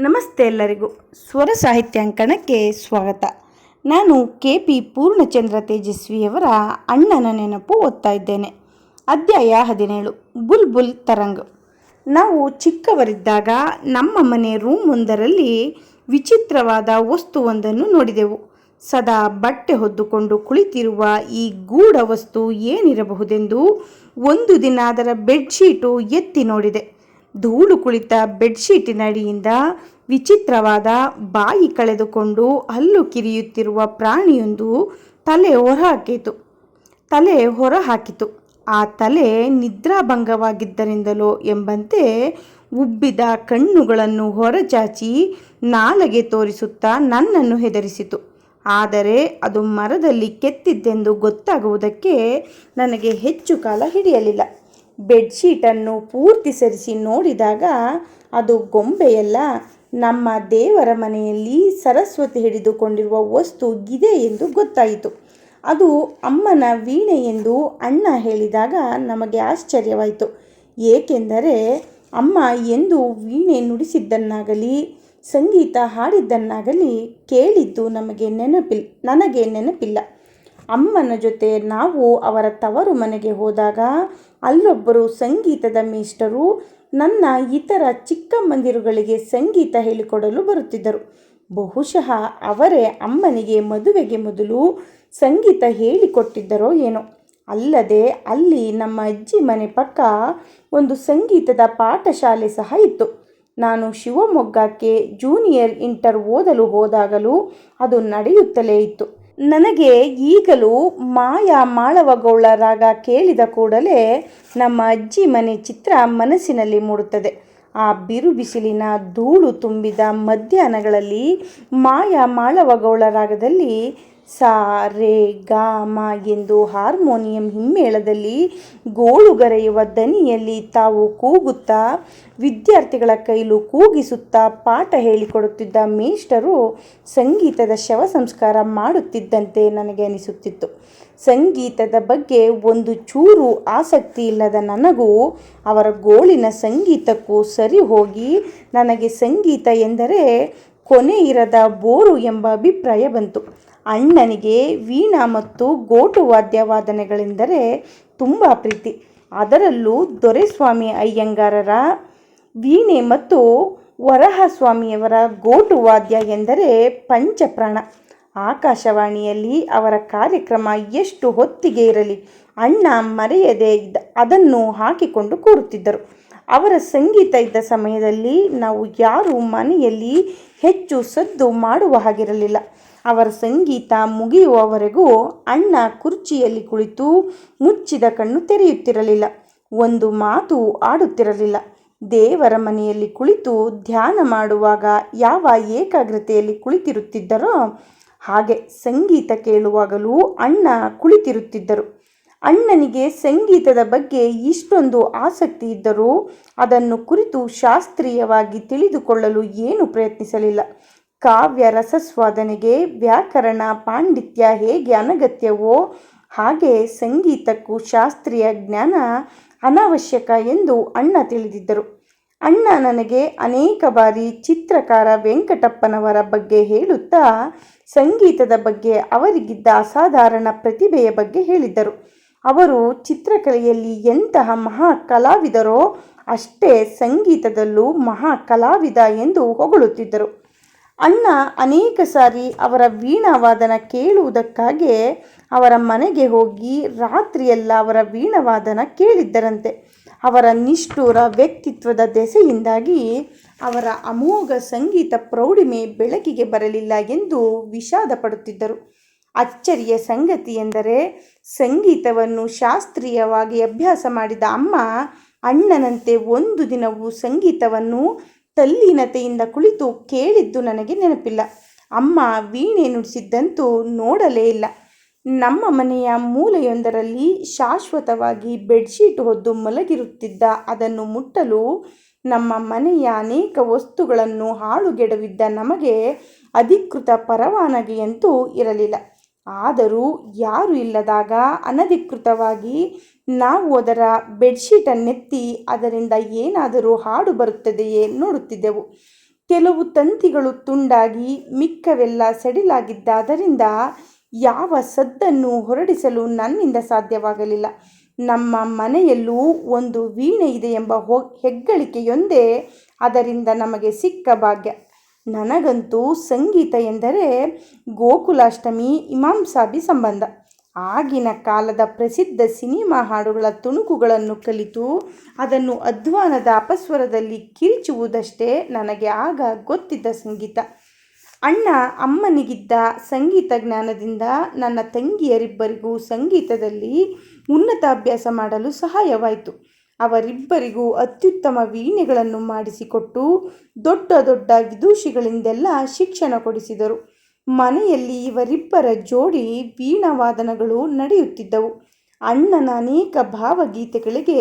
ನಮಸ್ತೆ ಎಲ್ಲರಿಗೂ. ಸ್ವರ ಸಾಹಿತ್ಯಾಂಕಣಕ್ಕೆ ಸ್ವಾಗತ. ನಾನು ಕೆ ಪಿ ಪೂರ್ಣಚಂದ್ರ ತೇಜಸ್ವಿಯವರ ಅಣ್ಣನ ನೆನಪು ಓದ್ತಾ ಇದ್ದೇನೆ. ಅಧ್ಯಾಯ ಹದಿನೇಳು ಬುಲ್ ಬುಲ್ ತರಂಗ್. ನಾವು ಚಿಕ್ಕವರಿದ್ದಾಗ ನಮ್ಮ ಮನೆ ರೂಮ್ ಒಂದರಲ್ಲಿ ವಿಚಿತ್ರವಾದ ವಸ್ತುವೊಂದನ್ನು ನೋಡಿದೆವು. ಸದಾ ಬಟ್ಟೆ ಹೊದ್ದುಕೊಂಡು ಕುಳಿತಿರುವ ಈ ಗೂಢ ವಸ್ತು ಏನಿರಬಹುದೆಂದು ಒಂದು ದಿನ ಅದರ ಬೆಡ್ಶೀಟು ಎತ್ತಿ ನೋಡಿದೆ. ಧೂಳು ಕುಳಿತ ಬೆಡ್ಶೀಟಿನಡಿಯಿಂದ ವಿಚಿತ್ರವಾದ ಬಾಯಿ ಕಳೆದುಕೊಂಡು ಹಲ್ಲು ಕಿರಿಯುತ್ತಿರುವ ಪ್ರಾಣಿಯೊಂದು ತಲೆ ಹೊರಹಾಕಿತು. ತಲೆ ಹೊರಹಾಕಿತು. ಆ ತಲೆ ನಿದ್ರಾಭಂಗವಾಗಿದ್ದರಿಂದಲೋ ಎಂಬಂತೆ ಉಬ್ಬಿದ ಕಣ್ಣುಗಳನ್ನು ಹೊರಚಾಚಿ ನಾಲಗೆ ತೋರಿಸುತ್ತಾ ನನ್ನನ್ನು ಹೆದರಿಸಿತು. ಆದರೆ ಅದು ಮರದಲ್ಲಿ ಕೆತ್ತಿದ್ದೆಂದು ಗೊತ್ತಾಗುವುದಕ್ಕೆ ನನಗೆ ಹೆಚ್ಚು ಕಾಲ ಹಿಡಿಯಲಿಲ್ಲ. ಬೆಡ್ಶೀಟನ್ನು ಪೂರ್ತಿ ಸರಿಸಿ ನೋಡಿದಾಗ ಅದು ಗೊಂಬೆಯಲ್ಲ, ನಮ್ಮ ದೇವರ ಮನೆಯಲ್ಲಿ ಸರಸ್ವತಿ ಹಿಡಿದುಕೊಂಡಿರುವ ವಸ್ತು ಇದೆ ಎಂದು ಗೊತ್ತಾಯಿತು. ಅದು ಅಮ್ಮನ ವೀಣೆ ಎಂದು ಅಣ್ಣ ಹೇಳಿದಾಗ ನಮಗೆ ಆಶ್ಚರ್ಯವಾಯಿತು. ಏಕೆಂದರೆ ಅಮ್ಮ ಎಂದು ವೀಣೆ ನುಡಿಸಿದ್ದನ್ನಾಗಲಿ, ಸಂಗೀತ ಹಾಡಿದ್ದನ್ನಾಗಲಿ ಕೇಳಿದ್ದು ನಮಗೆ ನೆನಪಿಲ್, ನನಗೆ ನೆನಪಿಲ್ಲ. ಅಮ್ಮನ ಜೊತೆ ನಾವು ಅವರ ತವರು ಮನೆಗೆ ಹೋದಾಗ ಅಲ್ಲೊಬ್ಬರು ಸಂಗೀತದ ಮೇಷ್ಟರು ನನ್ನ ಇತರ ಚಿಕ್ಕ ಮಂದಿರುಗಳಿಗೆ ಸಂಗೀತ ಹೇಳಿಕೊಡಲು ಬರುತ್ತಿದ್ದರು. ಬಹುಶಃ ಅವರೇ ಅಮ್ಮನಿಗೆ ಮದುವೆಗೆ ಮೊದಲು ಸಂಗೀತ ಹೇಳಿಕೊಟ್ಟಿದ್ದರೋ ಏನೋ. ಅಲ್ಲದೆ ಅಲ್ಲಿ ನಮ್ಮ ಅಜ್ಜಿ ಮನೆ ಪಕ್ಕ ಒಂದು ಸಂಗೀತದ ಪಾಠಶಾಲೆ ಸಹ ಇತ್ತು. ನಾನು ಶಿವಮೊಗ್ಗಕ್ಕೆ ಜೂನಿಯರ್ ಇಂಟರ್ ಓದಲು ಹೋದಾಗಲೂ ಅದು ನಡೆಯುತ್ತಲೇ ಇತ್ತು. ನನಗೆ ಈಗಲೂ ಮಾಯಾ ಮಾಳವಗೌಳ ರಾಗ ಕೇಳಿದ ಕೂಡಲೇ ನಮ್ಮ ಅಜ್ಜಿ ಮನೆ ಚಿತ್ರ ಮನಸ್ಸಿನಲ್ಲಿ ಮೂಡುತ್ತದೆ. ಆ ಬಿರು ಬಿಸಿಲಿನ ಧೂಳು ತುಂಬಿದ ಮಧ್ಯಾಹ್ನಗಳಲ್ಲಿ ಮಾಯಾ ಮಾಳವಗೌಳ ರಾಗದಲ್ಲಿ ಸಾ, ರೇ, ಗ, ಮ ಎಂದು ಹಾರ್ಮೋನಿಯಂ ಹಿಮ್ಮೇಳದಲ್ಲಿ ಗೋಳುಗರೆಯುವ ದನಿಯಲ್ಲಿ ತಾವು ಕೂಗುತ್ತಾ, ವಿದ್ಯಾರ್ಥಿಗಳ ಕೈಲು ಕೂಗಿಸುತ್ತಾ ಪಾಠ ಹೇಳಿಕೊಡುತ್ತಿದ್ದ ಮೇಷ್ಟರು ಸಂಗೀತದ ಶವ ಸಂಸ್ಕಾರ ಮಾಡುತ್ತಿದ್ದಂತೆ ನನಗೆ ಅನಿಸುತ್ತಿತ್ತು. ಸಂಗೀತದ ಬಗ್ಗೆ ಒಂದು ಚೂರು ಆಸಕ್ತಿ ಇಲ್ಲದ ನನಗೂ ಅವರ ಗೋಳಿನ ಸಂಗೀತಕ್ಕೂ ಸರಿ ಹೋಗಿ ನನಗೆ ಸಂಗೀತ ಎಂದರೆ ಕೊನೆ ಇರದ ಬೋರು ಎಂಬ ಅಭಿಪ್ರಾಯ ಬಂತು. ಅಣ್ಣನಿಗೆ ವೀಣಾ ಮತ್ತು ಗೋಟು ವಾದ್ಯವಾದನೆಗಳೆಂದರೆ ತುಂಬ ಪ್ರೀತಿ. ಅದರಲ್ಲೂ ದೊರೆಸ್ವಾಮಿ ಅಯ್ಯಂಗಾರರ ವೀಣೆ ಮತ್ತು ವರಹಸ್ವಾಮಿಯವರ ಗೋಟು ವಾದ್ಯ ಎಂದರೆ ಪಂಚಪ್ರಾಣ. ಆಕಾಶವಾಣಿಯಲ್ಲಿ ಅವರ ಕಾರ್ಯಕ್ರಮ ಎಷ್ಟು ಹೊತ್ತಿಗೆ ಇರಲಿ, ಅಣ್ಣ ಮರೆಯದೆ ಅದನ್ನು ಹಾಕಿಕೊಂಡು ಕೂರುತ್ತಿದ್ದರು. ಅವರ ಸಂಗೀತ ಇದ್ದ ಸಮಯದಲ್ಲಿ ನಾವು ಯಾರು ಮನೆಯಲ್ಲಿ ಹೆಚ್ಚು ಸದ್ದು ಮಾಡುವ ಹಾಗಿರಲಿಲ್ಲ. ಅವರ ಸಂಗೀತ ಮುಗಿಯುವವರೆಗೂ ಅಣ್ಣ ಕುರ್ಚಿಯಲ್ಲಿ ಕುಳಿತು ಮುಚ್ಚಿದ ಕಣ್ಣು ತೆರೆಯುತ್ತಿರಲಿಲ್ಲ. ಒಂದು ಮಾತು ಆಡುತ್ತಿರಲಿಲ್ಲ. ದೇವರ ಮನೆಯಲ್ಲಿ ಕುಳಿತು ಧ್ಯಾನ ಮಾಡುವಾಗ ಯಾವ ಏಕಾಗ್ರತೆಯಲ್ಲಿ ಕುಳಿತಿರುತ್ತಿದ್ದರೋ ಹಾಗೆ ಸಂಗೀತ ಕೇಳುವಾಗಲೂ ಅಣ್ಣ ಕುಳಿತಿರುತ್ತಿದ್ದರು. ಅಣ್ಣನಿಗೆ ಸಂಗೀತದ ಬಗ್ಗೆ ಇಷ್ಟೊಂದು ಆಸಕ್ತಿ ಇದ್ದರೂ ಅದನ್ನು ಕುರಿತು ಶಾಸ್ತ್ರೀಯವಾಗಿ ತಿಳಿದುಕೊಳ್ಳಲು ಏನು ಪ್ರಯತ್ನಿಸಲಿಲ್ಲ. ಕಾವ್ಯ ರಸಸ್ವಾದನೆಗೆ ವ್ಯಾಕರಣ ಪಾಂಡಿತ್ಯ ಹೇಗೆ ಅನಗತ್ಯವೋ ಹಾಗೆ ಸಂಗೀತಕ್ಕೂ ಶಾಸ್ತ್ರೀಯ ಜ್ಞಾನ ಅನಾವಶ್ಯಕ ಎಂದು ಅಣ್ಣ ತಿಳಿದಿದ್ದರು. ಅಣ್ಣ ನನಗೆ ಅನೇಕ ಬಾರಿ ಚಿತ್ರಕಾರ ವೆಂಕಟಪ್ಪನವರ ಬಗ್ಗೆ ಹೇಳುತ್ತಾ, ಸಂಗೀತದ ಬಗ್ಗೆ ಅವರಿಗಿದ್ದ ಅಸಾಧಾರಣ ಪ್ರತಿಭೆಯ ಬಗ್ಗೆ ಹೇಳಿದ್ದರು. ಅವರು ಚಿತ್ರಕಲೆಯಲ್ಲಿ ಎಂತಹ ಮಹಾ ಕಲಾವಿದರೋ ಅಷ್ಟೇ ಸಂಗೀತದಲ್ಲೂ ಮಹಾ ಕಲಾವಿದ ಎಂದು ಹೊಗಳುತ್ತಿದ್ದರು. ಅಣ್ಣ ಅನೇಕ ಸಾರಿ ಅವರ ವೀಣಾವಾದನ ಕೇಳುವುದಕ್ಕಾಗಿ ಅವರ ಮನೆಗೆ ಹೋಗಿ ರಾತ್ರಿಯೆಲ್ಲ ಅವರ ವೀಣಾವಾದನ ಕೇಳಿದ್ದರಂತೆ. ಅವರ ನಿಷ್ಠುರ ವ್ಯಕ್ತಿತ್ವದ ದೆಸೆಯಿಂದಾಗಿ ಅವರ ಅಮೋಘ ಸಂಗೀತ ಪ್ರೌಢಿಮೆ ಬೆಳಕಿಗೆ ಬರಲಿಲ್ಲ ಎಂದು ವಿಷಾದ ಪಡುತ್ತಿದ್ದರು. ಅಚ್ಚರಿಯ ಸಂಗತಿ ಎಂದರೆ ಸಂಗೀತವನ್ನು ಶಾಸ್ತ್ರೀಯವಾಗಿ ಅಭ್ಯಾಸ ಮಾಡಿದ ಅಮ್ಮ ಅಣ್ಣನಂತೆ ಒಂದು ದಿನವೂ ಸಂಗೀತವನ್ನು ತಲ್ಲೀನತೆಯಿಂದ ಕುಳಿತು ಕೇಳಿದ್ದು ನನಗೆ ನೆನಪಿಲ್ಲ. ಅಮ್ಮ ವೀಣೆ ನುಡಿಸಿದ್ದಂತೂ ನೋಡಲೇ ಇಲ್ಲ. ನಮ್ಮ ಮನೆಯ ಮೂಲೆಯೊಂದರಲ್ಲಿ ಶಾಶ್ವತವಾಗಿ ಬೆಡ್ಶೀಟ್ ಹೊದ್ದು ಮಲಗಿರುತ್ತಿದ್ದ ಅದನ್ನು ಮುಟ್ಟಲು ನಮ್ಮ ಮನೆಯ ಅನೇಕ ವಸ್ತುಗಳನ್ನು ಹಾಳುಗೆಡವಿದ್ದ ನಮಗೆ ಅಧಿಕೃತ ಪರವಾನಗಿಯಂತೂ ಇರಲಿಲ್ಲ. ಆದರೂ ಯಾರು ಇಲ್ಲದಾಗ ಅನಧಿಕೃತವಾಗಿ ನಾವು ಅದರ ಬೆಡ್ಶೀಟನ್ನೆತ್ತಿ ಅದರಿಂದ ಏನಾದರೂ ಹಾಡು ಬರುತ್ತದೆಯೇ ನೋಡುತ್ತಿದ್ದೆವು. ಕೆಲವು ತಂತಿಗಳು ತುಂಡಾಗಿ ಮಿಕ್ಕವೆಲ್ಲ ಸಡಿಲಾಗಿದ್ದಾದರಿಂದ ಯಾವ ಸದ್ದನ್ನು ಹೊರಡಿಸಲು ನನ್ನಿಂದ ಸಾಧ್ಯವಾಗಲಿಲ್ಲ. ನಮ್ಮ ಮನೆಯಲ್ಲೂ ಒಂದು ವೀಣೆ ಇದೆ ಎಂಬ ಹೊ, ಹೆಗ್ಗಳಿಕೆಯೊಂದೇ ಅದರಿಂದ ನಮಗೆ ಸಿಕ್ಕ ಭಾಗ್ಯ. ನನಗಂತೂ ಸಂಗೀತ ಎಂದರೆ ಗೋಕುಲಾಷ್ಟಮಿ ಇಮಾಮ್ ಸಾಬಿ ಸಂಬಂಧ. ಆಗಿನ ಕಾಲದ ಪ್ರಸಿದ್ಧ ಸಿನಿಮಾ ಹಾಡುಗಳ ತುಣುಕುಗಳನ್ನು ಕಲಿತು ಅದನ್ನು ಅಧ್ವಾನದ ಅಪಸ್ವರದಲ್ಲಿ ಕಿರಿಚುವುದಷ್ಟೇ ನನಗೆ ಆಗ ಗೊತ್ತಿದ್ದ ಸಂಗೀತ. ಅಣ್ಣ ಅಮ್ಮನಿಗಿದ್ದ ಸಂಗೀತ ಜ್ಞಾನದಿಂದ ನನ್ನ ತಂಗಿಯರಿಬ್ಬರಿಗೂ ಸಂಗೀತದಲ್ಲಿ ಉನ್ನತ ಅಭ್ಯಾಸ ಮಾಡಲು ಸಹಾಯವಾಯಿತು. ಅವರಿಬ್ಬರಿಗೂ ಅತ್ಯುತ್ತಮ ವೀಣೆಗಳನ್ನು ಮಾಡಿಸಿಕೊಟ್ಟು ದೊಡ್ಡ ದೊಡ್ಡ ವಿದೂಷಿಗಳಿಂದೆಲ್ಲ ಶಿಕ್ಷಣ ಕೊಡಿಸಿದರು. ಮನೆಯಲ್ಲಿ ಇವರಿಬ್ಬರ ಜೋಡಿ ವೀಣಾವಾದನಗಳು ನಡೆಯುತ್ತಿದ್ದವು. ಅಣ್ಣನ ಅನೇಕ ಭಾವಗೀತೆಗಳಿಗೆ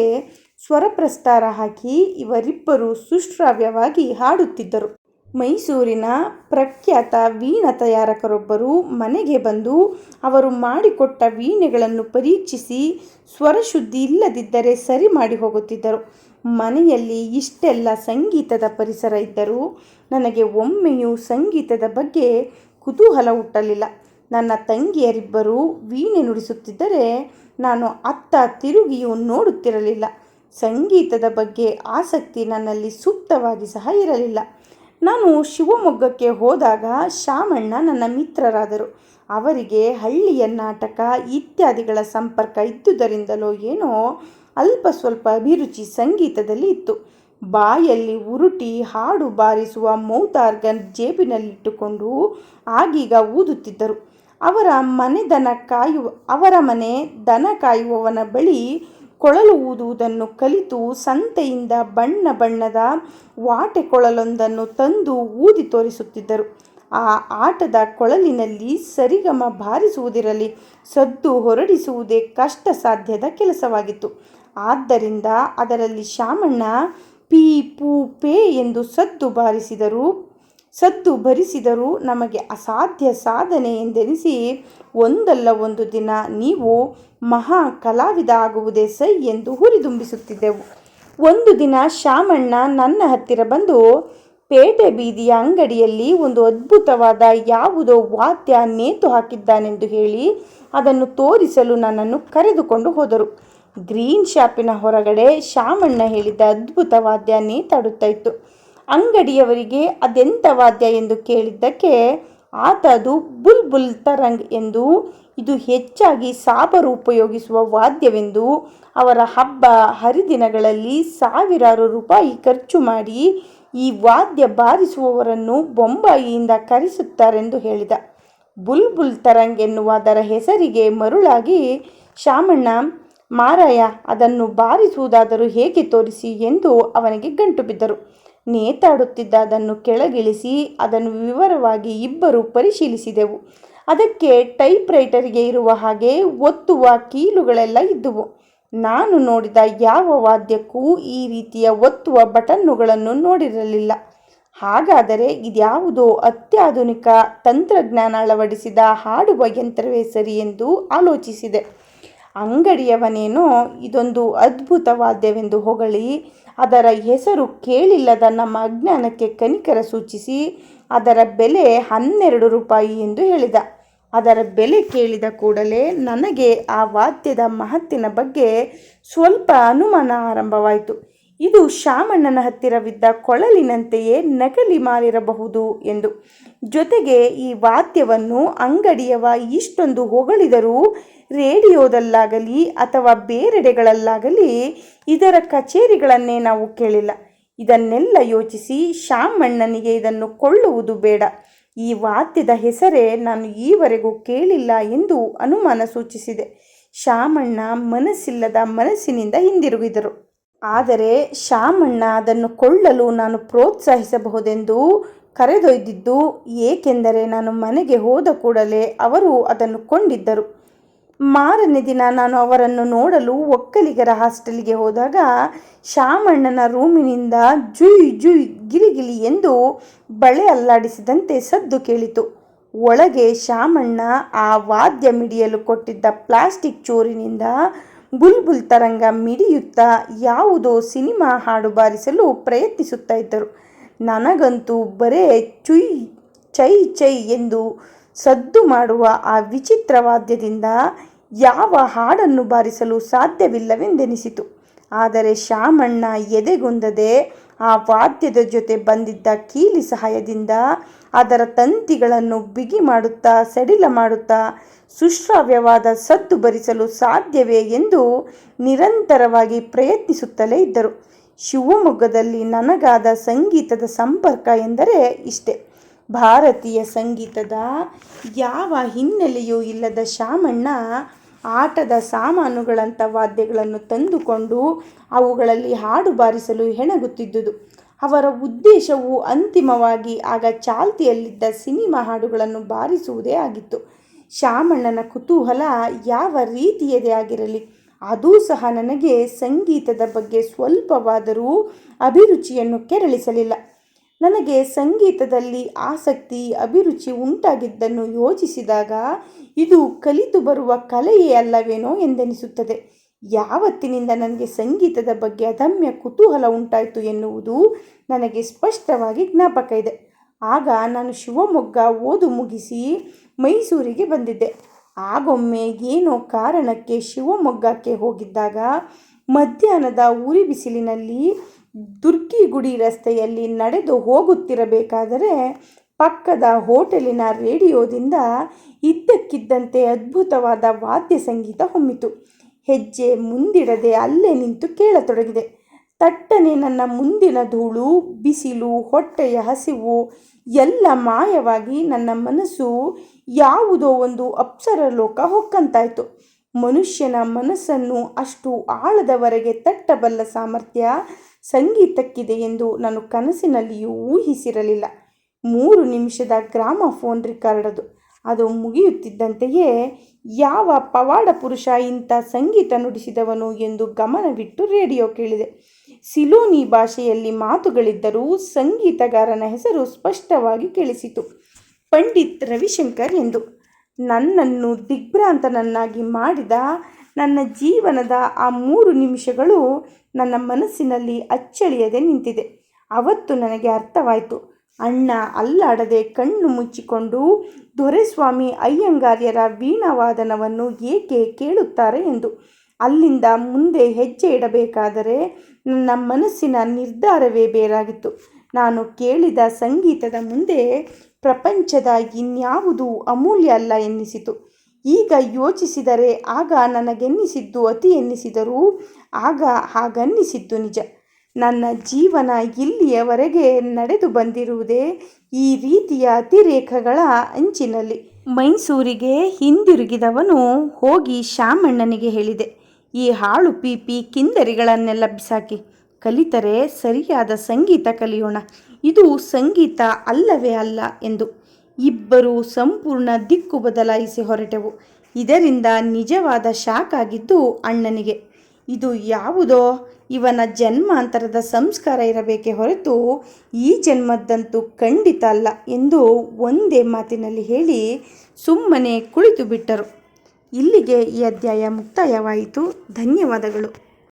ಸ್ವರಪ್ರಸ್ತಾರ ಹಾಕಿ ಇವರಿಬ್ಬರು ಸುಶ್ರಾವ್ಯವಾಗಿ ಹಾಡುತ್ತಿದ್ದರು. ಮೈಸೂರಿನ ಪ್ರಖ್ಯಾತ ವೀಣ ತಯಾರಕರೊಬ್ಬರು ಮನೆಗೆ ಬಂದು ಅವರು ಮಾಡಿಕೊಟ್ಟ ವೀಣೆಗಳನ್ನು ಪರೀಕ್ಷಿಸಿ ಸ್ವರಶುದ್ಧಿ ಇಲ್ಲದಿದ್ದರೆ ಸರಿ ಮಾಡಿ ಹೋಗುತ್ತಿದ್ದರು. ಮನೆಯಲ್ಲಿ ಇಷ್ಟೆಲ್ಲ ಸಂಗೀತದ ಪರಿಸರ ಇದ್ದರೂ ನನಗೆ ಒಮ್ಮೆಯೂ ಸಂಗೀತದ ಬಗ್ಗೆ ಕುತೂಹಲ ಹುಟ್ಟಲಿಲ್ಲ. ನನ್ನ ತಂಗಿಯರಿಬ್ಬರು ವೀಣೆ ನುಡಿಸುತ್ತಿದ್ದರೆ ನಾನು ಅತ್ತ ತಿರುಗಿಯೂ ನೋಡುತ್ತಿರಲಿಲ್ಲ. ಸಂಗೀತದ ಬಗ್ಗೆ ಆಸಕ್ತಿ ನನ್ನಲ್ಲಿ ಸೂಕ್ತವಾಗಿ ಸಹ ಇರಲಿಲ್ಲ. ನಾನು ಶಿವಮೊಗ್ಗಕ್ಕೆ ಹೋದಾಗ ಶಾಮಣ್ಣ ನನ್ನ ಮಿತ್ರರಾದರು. ಅವರಿಗೆ ಹಳ್ಳಿಯ ನಾಟಕ ಇತ್ಯಾದಿಗಳ ಸಂಪರ್ಕ ಇದ್ದುದರಿಂದಲೋ ಏನೋ ಅಲ್ಪ ಸ್ವಲ್ಪ ಅಭಿರುಚಿ ಸಂಗೀತದಲ್ಲಿ ಇತ್ತು. ಬಾಯಲ್ಲಿ ಉರುಟಿ ಹಾಡು ಬಾರಿಸುವ ಮೌತಾರ್ಗನ್ ಜೇಬಿನಲ್ಲಿಟ್ಟುಕೊಂಡು ಆಗೀಗ ಊದುತ್ತಿದ್ದರು. ಅವರ ಮನೆ ದನ ಕಾಯುವ ಅವರ ಮನೆ ದನ ಕಾಯುವವನ ಬಳಿ ಕೊಳಲು ಊದುವುದನ್ನು ಕಲಿತು ಸಂತೆಯಿಂದ ಬಣ್ಣ ಬಣ್ಣದ ವಾಟೆ ಕೊಳಲೊಂದನ್ನು ತಂದು ಊದಿ ತೋರಿಸುತ್ತಿದ್ದರು. ಆ ಆಟದ ಕೊಳಲಿನಲ್ಲಿ ಸರಿಗಮ ಬಾರಿಸುವುದಿರಲಿ, ಸದ್ದು ಹೊರಡಿಸುವುದೇ ಕಷ್ಟ ಸಾಧ್ಯದ ಕೆಲಸವಾಗಿತ್ತು. ಆದ್ದರಿಂದ ಅದರಲ್ಲಿ ಶಾಮಣ್ಣ ಪಿ ಪೂ ಪೇ ಎಂದು ಸದ್ದು ಬಾರಿಸಿದರು. ಸದ್ದು ಭರಿಸಿದರೂ ನಮಗೆ ಅಸಾಧ್ಯ ಸಾಧನೆ ಎಂದೆನಿಸಿ, ಒಂದಲ್ಲ ಒಂದು ದಿನ ನೀವು ಮಹಾ ಕಲಾವಿದ ಆಗುವುದೇ ಸೈ ಎಂದು ಹುರಿದುಂಬಿಸುತ್ತಿದ್ದೆವು. ಒಂದು ದಿನ ಶಾಮಣ್ಣ ನನ್ನ ಹತ್ತಿರ ಬಂದು, ಪೇಟೆ ಬೀದಿಯ ಅಂಗಡಿಯಲ್ಲಿ ಒಂದು ಅದ್ಭುತವಾದ ಯಾವುದೋ ವಾದ್ಯ ನೇತು ಹಾಕಿದ್ದಾನೆಂದು ಹೇಳಿ ಅದನ್ನು ತೋರಿಸಲು ನನ್ನನ್ನು ಕರೆದುಕೊಂಡು ಹೋದರು. ಗ್ರೀನ್ ಶಾಪಿನ ಹೊರಗಡೆ ಶಾಮಣ್ಣ ಹೇಳಿದ್ದ ಅದ್ಭುತ ವಾದ್ಯ ನೇತಾಡುತ್ತಾ ಇತ್ತು. ಅಂಗಡಿಯವರಿಗೆ ಅದೆಂತ ವಾದ್ಯ ಎಂದು ಕೇಳಿದ್ದಕ್ಕೆ ಆತ ಅದು ಬುಲ್ ಬುಲ್ ತರಂಗ್ ಎಂದು, ಇದು ಹೆಚ್ಚಾಗಿ ಸಾಬರು ಉಪಯೋಗಿಸುವ ವಾದ್ಯವೆಂದು ಅವರ ಹಬ್ಬ ಹರಿದಿನಗಳಲ್ಲಿ ಸಾವಿರಾರು ರೂಪಾಯಿ ಖರ್ಚು ಮಾಡಿ ಈ ವಾದ್ಯ ಬಾರಿಸುವವರನ್ನು ಬೊಂಬಾಯಿಯಿಂದ ಕರೆಸುತ್ತಾರೆಂದು ಹೇಳಿದ. ಬುಲ್ ಬುಲ್ ತರಂಗ್ ಎನ್ನುವ ಅದರ ಹೆಸರಿಗೆ ಮರುಳಾಗಿ ಶಾಮಣ್ಣ ಮಾರಾಯ, ಅದನ್ನು ಬಾರಿಸುವುದಾದರೂ ಹೇಗೆ ತೋರಿಸಿ? ಎಂದು ಅವನಿಗೆ ಗಂಟು ಬಿದ್ದರು. ನೇತಾಡುತ್ತಿದ್ದ ಅದನ್ನು ಕೆಳಗಿಳಿಸಿ ಅದನ್ನು ವಿವರವಾಗಿ ಇಬ್ಬರು ಪರಿಶೀಲಿಸಿದೆವು. ಅದಕ್ಕೆ ಟೈಪ್ ರೈಟರ್ಗೆ ಇರುವ ಹಾಗೆ ಒತ್ತುವ ಕೀಲುಗಳೆಲ್ಲ ಇದ್ದುವು. ನಾನು ನೋಡಿದ ಯಾವ ವಾದ್ಯಕ್ಕೂ ಈ ರೀತಿಯ ಒತ್ತುವ ಬಟನ್ನುಗಳನ್ನು ನೋಡಿರಲಿಲ್ಲ. ಹಾಗಾದರೆ ಇದ್ಯಾವುದೋ ಅತ್ಯಾಧುನಿಕ ತಂತ್ರಜ್ಞಾನ ಅಳವಡಿಸಿದ ಹಾಡುವ ಯಂತ್ರವೇ ಸರಿ ಎಂದು ಆಲೋಚಿಸಿದೆ. ಅಂಗಡಿಯವನೇನೋ ಇದೊಂದು ಅದ್ಭುತ ವಾದ್ಯವೆಂದು ಹೊಗಳಿ, ಅದರ ಹೆಸರು ಕೇಳಿಲ್ಲದ ನಮ್ಮ ಅಜ್ಞಾನಕ್ಕೆ ಕನಿಕರ ಸೂಚಿಸಿ, ಅದರ ಬೆಲೆ ಹನ್ನೆರಡು ರೂಪಾಯಿ ಎಂದು ಹೇಳಿದ. ಅದರ ಬೆಲೆ ಕೇಳಿದ ಕೂಡಲೇ ನನಗೆ ಆ ವಾದ್ಯದ ಮಹತ್ತಿನ ಬಗ್ಗೆ ಸ್ವಲ್ಪ ಅನುಮಾನ ಆರಂಭವಾಯಿತು. ಇದು ಶಾಮಣ್ಣನ ಹತ್ತಿರವಿದ್ದ ಕೊಳಲಿನಂತೆಯೇ ನಕಲಿ ಮಾಲಿರಬಹುದು ಎಂದು. ಜೊತೆಗೆ ಈ ವಾದ್ಯವನ್ನು ಅಂಗಡಿಯವ ಇಷ್ಟೊಂದು ಹೊಗಳಿದರೂ ರೇಡಿಯೋದಲ್ಲಾಗಲಿ ಅಥವಾ ಬೇರೆಡೆಗಳಲ್ಲಾಗಲಿ ಇದರ ಕಚೇರಿಗಳನ್ನೇ ನಾವು ಕೇಳಿಲ್ಲ. ಇದನ್ನೆಲ್ಲ ಯೋಚಿಸಿ ಶಾಮಣ್ಣನಿಗೆ ಇದನ್ನು ಕೊಳ್ಳುವುದು ಬೇಡ. ಈ ವಾದ್ಯದ ಹೆಸರೇ ನಾನು ಈವರೆಗೂ ಕೇಳಿಲ್ಲ ಎಂದು ಅನುಮಾನ ಸೂಚಿಸಿದೆ. ಶಾಮಣ್ಣ ಮನಸ್ಸಿಲ್ಲದ ಮನಸ್ಸಿನಿಂದ ಹಿಂದಿರುಗಿದರು. ಆದರೆ ಶಾಮಣ್ಣ ಅದನ್ನು ಕೊಳ್ಳಲು ನಾನು ಪ್ರೋತ್ಸಾಹಿಸಬಹುದೆಂದು ಕರೆದೊಯ್ದಿದ್ದು, ಏಕೆಂದರೆ ನಾನು ಮನೆಗೆ ಹೋದ ಕೂಡಲೇ ಅವರು ಅದನ್ನು ಕೊಂಡಿದ್ದರು. ಮಾರನೇ ದಿನ ನಾನು ಅವರನ್ನು ನೋಡಲು ಒಕ್ಕಲಿಗರ ಹಾಸ್ಟೆಲ್ಗೆ ಹೋದಾಗ ಶಾಮಣ್ಣನ ರೂಮಿನಿಂದ ಜುಯ್ ಜುಯ್ ಗಿರಿಗಿಲಿ ಎಂದು ಬಳೆ ಅಲ್ಲಾಡಿಸಿದಂತೆ ಸದ್ದು ಕೇಳಿತು. ಒಳಗೆ ಶಾಮಣ್ಣ ಆ ವಾದ್ಯ ಮಿಡಿಯಲು ಕೊಟ್ಟಿದ್ದ ಪ್ಲಾಸ್ಟಿಕ್ ಚೂರಿನಿಂದ ಬುಲ್ಬುಲ್ ತರಂಗ ಮಿಡಿಯುತ್ತಾ ಯಾವುದೋ ಸಿನಿಮಾ ಹಾಡು ಬಾರಿಸಲು ಪ್ರಯತ್ನಿಸುತ್ತಾ ಇದ್ದರು. ನನಗಂತೂ ಬರೇ ಚುಯ್, ಚೈ ಚೈ ಎಂದು ಸದ್ದು ಮಾಡುವ ಆ ವಿಚಿತ್ರ ವಾದ್ಯದಿಂದ ಯಾವ ಹಾಡನ್ನು ಬಾರಿಸಲು ಸಾಧ್ಯವಿಲ್ಲವೆಂದೆನಿಸಿತು. ಆದರೆ ಶಾಮಣ್ಣ ಎದೆಗುಂದದೆ ಆ ವಾದ್ಯದ ಜೊತೆ ಬಂದಿದ್ದ ಕೀಲಿ ಸಹಾಯದಿಂದ ಅದರ ತಂತಿಗಳನ್ನು ಬಿಗಿ ಮಾಡುತ್ತಾ, ಸಡಿಲ ಮಾಡುತ್ತಾ, ಸುಶ್ರಾವ್ಯವಾದ ಸದ್ದು ಭರಿಸಲು ಸಾಧ್ಯವೇ ಎಂದು ನಿರಂತರವಾಗಿ ಪ್ರಯತ್ನಿಸುತ್ತಲೇ ಇದ್ದರು. ಶಿವಮೊಗ್ಗದಲ್ಲಿ ನನಗಾದ ಸಂಗೀತದ ಸಂಪರ್ಕ ಎಂದರೆ ಇಷ್ಟೆ. ಭಾರತೀಯ ಸಂಗೀತದ ಯಾವ ಹಿನ್ನೆಲೆಯೂ ಇಲ್ಲದ ಶಾಮಣ್ಣ ಆಟದ ಸಾಮಾನುಗಳಂಥ ವಾದ್ಯಗಳನ್ನು ತಂದುಕೊಂಡು ಅವುಗಳಲ್ಲಿ ಹಾಡು ಬಾರಿಸಲು ಹೆಣಗುತ್ತಿದ್ದುದು. ಅವರ ಉದ್ದೇಶವು ಅಂತಿಮವಾಗಿ ಆಗ ಚಾಲ್ತಿಯಲ್ಲಿದ್ದ ಸಿನಿಮಾ ಹಾಡುಗಳನ್ನು ಬಾರಿಸುವುದೇ ಆಗಿತ್ತು. ಶಾಮಣ್ಣನ ಕುತೂಹಲ ಯಾವ ರೀತಿಯದೇ ಆಗಿರಲಿ, ಅದೂ ಸಹ ನನಗೆ ಸಂಗೀತದ ಬಗ್ಗೆ ಸ್ವಲ್ಪವಾದರೂ ಅಭಿರುಚಿಯನ್ನು ಕೆರಳಿಸಲಿಲ್ಲ. ನನಗೆ ಸಂಗೀತದಲ್ಲಿ ಆಸಕ್ತಿ, ಅಭಿರುಚಿ ಉಂಟಾಗಿದ್ದನ್ನು ಯೋಚಿಸಿದಾಗ ಇದು ಕಲಿತು ಬರುವ ಕಲೆಯೇ ಅಲ್ಲವೇನೋ ಎಂದೆನಿಸುತ್ತದೆ. ಯಾವತ್ತಿನಿಂದ ನನಗೆ ಸಂಗೀತದ ಬಗ್ಗೆ ಅದಮ್ಯ ಕುತೂಹಲ ಉಂಟಾಯಿತು ಎನ್ನುವುದು ನನಗೆ ಸ್ಪಷ್ಟವಾಗಿ ಜ್ಞಾಪಕ ಇದೆ. ಆಗ ನಾನು ಶಿವಮೊಗ್ಗ ಓದು ಮುಗಿಸಿ ಮೈಸೂರಿಗೆ ಬಂದಿದ್ದೆ. ಆಗೊಮ್ಮೆ ಏನೋ ಕಾರಣಕ್ಕೆ ಶಿವಮೊಗ್ಗಕ್ಕೆ ಹೋಗಿದ್ದಾಗ ಮಧ್ಯಾಹ್ನದ ಉರಿ ಬಿಸಿಲಿನಲ್ಲಿ ದುರ್ಗಿಗುಡಿ ರಸ್ತೆಯಲ್ಲಿ ನಡೆದು ಹೋಗುತ್ತಿರಬೇಕಾದರೆ ಪಕ್ಕದ ಹೋಟೆಲಿನ ರೇಡಿಯೋದಿಂದ ಇದ್ದಕ್ಕಿದ್ದಂತೆ ಅದ್ಭುತವಾದ ವಾದ್ಯ ಸಂಗೀತ ಹೊಮ್ಮಿತು. ಹೆಜ್ಜೆ ಮುಂದಿಡದೆ ಅಲ್ಲೇ ನಿಂತು ಕೇಳತೊಡಗಿದೆ. ತಟ್ಟನೆ ನನ್ನ ಮುಂದಿನ ಧೂಳು, ಬಿಸಿಲು, ಹೊಟ್ಟೆಯ ಹಸಿವು, ಎಲ್ಲ ಮಾಯವಾಗಿ ನನ್ನ ಮನಸ್ಸು ಯಾವುದೋ ಒಂದು ಅಪ್ಸರ ಲೋಕ ಹೊಕ್ಕಂತಾಯಿತು. ಮನುಷ್ಯನ ಮನಸ್ಸನ್ನು ಅಷ್ಟು ಆಳದವರೆಗೆ ತಟ್ಟಬಲ್ಲ ಸಾಮರ್ಥ್ಯ ಸಂಗೀತಕ್ಕಿದೆ ಎಂದು ನಾನು ಕನಸಿನಲ್ಲಿಯೂ ಊಹಿಸಿರಲಿಲ್ಲ. ಮೂರು ನಿಮಿಷದ ಗ್ರಾಮಫೋನ್ ರಿಕಾರ್ಡ್ ಅದು ಅದು ಮುಗಿಯುತ್ತಿದ್ದಂತೆಯೇ ಯಾವ ಪವಾಡ ಪುರುಷ ಇಂಥ ಸಂಗೀತ ನುಡಿಸಿದವನು ಎಂದು ಗಮನವಿಟ್ಟು ರೇಡಿಯೋ ಕೇಳಿದೆ. ಸಿಲೋನಿ ಭಾಷೆಯಲ್ಲಿ ಮಾತುಗಳಿದ್ದರೂ ಸಂಗೀತಗಾರನ ಹೆಸರು ಸ್ಪಷ್ಟವಾಗಿ ಕೇಳಿಸಿತು. ಪಂಡಿತ್ ರವಿಶಂಕರ್ ಎಂದು. ನನ್ನನ್ನು ದಿಗ್ಭ್ರಾಂತನನ್ನಾಗಿ ಮಾಡಿದ ನನ್ನ ಜೀವನದ ಆ ಮೂರು ನಿಮಿಷಗಳು ನನ್ನ ಮನಸ್ಸಿನಲ್ಲಿ ಅಚ್ಚಳಿಯದೆ ನಿಂತಿದೆ. ಅವತ್ತು ನನಗೆ ಅರ್ಥವಾಯಿತು. ಅಣ್ಣ ಅಲ್ಲಾಡದೆ ಕಣ್ಣು ಮುಚ್ಚಿಕೊಂಡು ದೊರೆಸ್ವಾಮಿ ಅಯ್ಯಂಗಾರ್ಯರ ವೀಣಾವಾದನವನ್ನು ಏಕೆ ಕೇಳುತ್ತಾರೆ? ಎಂದು. ಅಲ್ಲಿಂದ ಮುಂದೆ ಹೆಜ್ಜೆ ಇಡಬೇಕಾದರೆ ನನ್ನ ಮನಸ್ಸಿನ ನಿರ್ಧಾರವೇ ಬೇರಾಗಿತ್ತು. ನಾನು ಕೇಳಿದ ಸಂಗೀತದ ಮುಂದೆ ಪ್ರಪಂಚದ ಇನ್ಯಾವುದೂ ಅಮೂಲ್ಯ ಅಲ್ಲ ಎನ್ನಿಸಿತು. ಈಗ ಯೋಚಿಸಿದರೆ ಆಗ ನನಗೆನ್ನಿಸಿದ್ದು ಅತಿ ಎನ್ನಿಸಿದರೂ ಆಗ ಹಾಗನ್ನಿಸಿದ್ದು ನಿಜ. ನನ್ನ ಜೀವನ ಇಲ್ಲಿಯವರೆಗೆ ನಡೆದು ಬಂದಿರುವುದೇ ಈ ರೀತಿಯ ಅತಿರೇಕಗಳ ಅಂಚಿನಲ್ಲಿ. ಮೈಸೂರಿಗೆ ಹಿಂದಿರುಗಿದವನು ಹೋಗಿ ಶಾಮಣ್ಣನಿಗೆ ಹೇಳಿದೆ, ಈ ಹಾಳು ಪೀಪಿ ಕಿಂದರಿಗಳನ್ನೆಲ್ಲ ಬಿಸಾಕಿ ಕಲಿತರೆ ಸರಿಯಾದ ಸಂಗೀತ ಕಲಿಯೋಣ. ಇದು ಸಂಗೀತ ಅಲ್ಲವೇ ಅಲ್ಲ ಎಂದು. ಇಬ್ಬರು ಸಂಪೂರ್ಣ ದಿಕ್ಕು ಬದಲಾಯಿಸಿ ಹೊರಟೆವು. ಇದರಿಂದ ನಿಜವಾದ ಶಾಕ್ ಆಗಿದ್ದು ಅಣ್ಣನಿಗೆ. ಇದು ಯಾವುದೋ? ಇವನ ಜನ್ಮಾಂತರದ ಸಂಸ್ಕಾರ ಇರಬೇಕೆ ಹೊರತು ಈ ಜನ್ಮದ್ದಂತೂ ಖಂಡಿತ ಅಲ್ಲ ಎಂದು ಒಂದೇ ಮಾತಿನಲ್ಲಿ ಹೇಳಿ ಸುಮ್ಮನೆ ಕುಳಿತು ಬಿಟ್ಟರು ಇಲ್ಲಿಗೆ ಈ ಅಧ್ಯಾಯ ಮುಕ್ತಾಯವಾಯಿತು. ಧನ್ಯವಾದಗಳು.